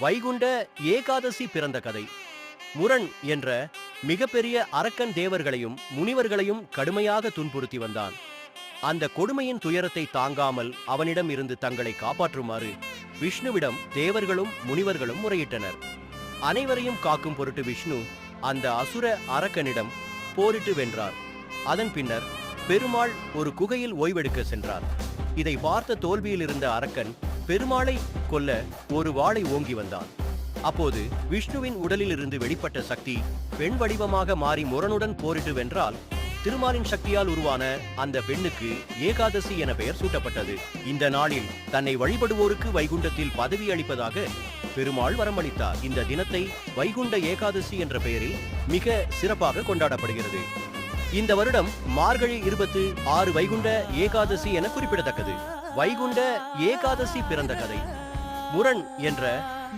வைகுண்ட ஏகாதசி பிறந்த கதை. முரண் என்ற மிகப்பெரிய அரக்கன் தேவர்களையும் முனிவர்களையும் கடுமையாக துன்புறுத்தி வந்தான். அந்த கொடுமையின் துயரத்தை தாங்காமல் அவனிடம் இருந்து தங்களை காப்பாற்றுமாறு விஷ்ணுவிடம் தேவர்களும் முனிவர்களும் முறையிட்டனர். அனைவரையும் காக்கும் பொருட்டு விஷ்ணு அந்த அசுர அரக்கனிடம் போரிட்டு வென்றார். அதன் பின்னர் பெருமாள் ஒரு குகையில் ஓய்வெடுக்க சென்றார். இதை பார்த்த தோல்வியில் இருந்த அரக்கன் பெருமாளை கொல்ல ஒரு வாளை ஓங்கி வந்தான். அப்போது விஷ்ணுவின் உடலில் இருந்து வெளிப்பட்ட சக்தி பெண் வடிவமாக மாறி முரணுடன் போரிட்டு வென்றால் திருமாலின் சக்தியால் உருவான அந்த பெண்ணுக்கு ஏகாதசி என பெயர் சூட்டப்பட்டது. இந்த நாளில் தன்னை வழிபடுவோருக்கு வைகுண்டத்தில் பதவி அளிப்பதாக பெருமாள் வரமளித்தார். இந்த தினத்தை வைகுண்ட ஏகாதசி என்ற பெயரில் மிக சிறப்பாக கொண்டாடப்படுகிறது. இந்த வருடம் மார்கழி இருபத்து ஆறு வைகுண்ட ஏகாதசி என குறிப்பிடத்தக்கது. வைகுண்ட ஏகாதசி பிறந்த கதை. முரண் என்ற